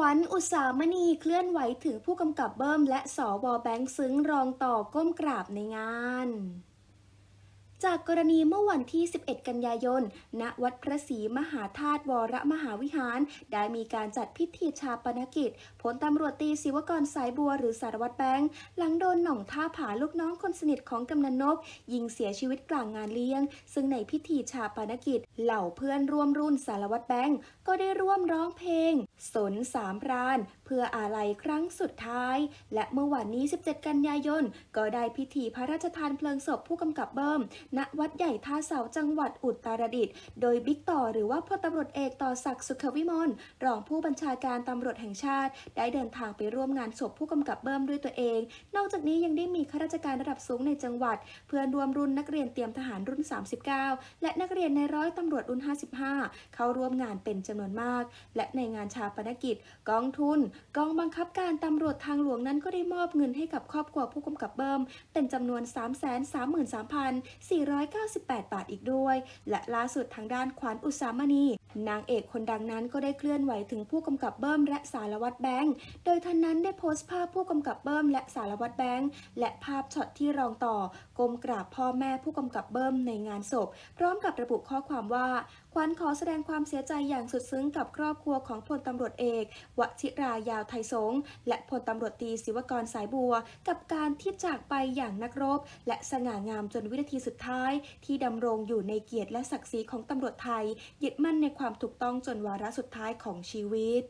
วัญอุตสามณีเคลื่อนไหวถึงผู้กำกับเบิ้มและสวแบงค์ซึ้งรองต่อก้มกราบในงาน จากกรณีเมื่อวันที่ 11 กันยายน ณ วัดพระศรีมหาธาตุวรมหาวิหาร ได้มีการจัดพิธีชาปนกิจพลตำรวจตีศิวกรสายบัวหรือสารวัตรแบงค์หลังโดนหน่องท่าผาลูกน้องคนสนิทของกำนันนก ยิงเสียชีวิตกลางงานเลี้ยง ซึ่งในพิธีชาปนกิจ เหล่าเพื่อนร่วมรุ่นสารวัตรแบงค์ก็ได้ร่วมร้องเพลง สนสามราน เพื่ออาลัยครั้งสุดท้าย และเมื่อวันนี้ 17 กันยายน ก็ได้พิธีพระราชทานเพลิงศพผู้กำกับเบิ้มณวัดใหญ่ท่าเสาจังหวัดอุตรดิตถ์โดยบิ๊กต่อหรือว่าพลตำรวจเอกต่อศักดิ์สุขวิมลรองผู้บัญชาการตำรวจแห่งชาติ ได้เดินทางไปร่วมงานศพผู้กำกับเบิ้มด้วยตัวเอง นอกจากนี้ยังได้มีข้าราชการระดับสูงในจังหวัด เพื่อนรวมรุ่นนักเรียนเตรียมทหารรุ่น 39 และนักเรียนในร้อยตำรวจรุ่น 55 เข้าร่วมงานเป็นจำนวนมาก และในงานชาปนกิจ กองทุน กองบังคับการตำรวจทางหลวงนั้นก็ได้มอบเงินให้กับครอบครัวผู้กำกับเบิ้มเป็นจำนวน498 บาทอีกด้วย และล่าสุดทางด้านขวัญอุสามณี นางเอกคนดังนั้นก็ได้เคลื่อนไหวถึงผู้กำกับเบิ้มและสารวัตรแบงค์ โดยท่านนั้นได้โพสต์ภาพผู้กำกับเบิ้มและสารวัตรแบงค์และภาพช็อตที่รองต่อก้มกราบพ่อแม่ผู้กำกับเบิ้มในงานศพ พร้อมกับระบุข้อความว่า ขวัญขอแสดงความเสียใจอย่างสุดซึ้งกับครอบครัวของพลตำรวจเอกวชิรายาวไทยสงและพลตำรวจตีศิวกรสายบัว กับการที่จากไปอย่างนักรบ และสง่างามจนวินาทีสุดท้ายท้าย ที่ดำรงอยู่ในเกียรติและศักดิ์ศรีของตำรวจไทย ยึดมั่นในความถูกต้องจนวาระสุดท้ายของชีวิต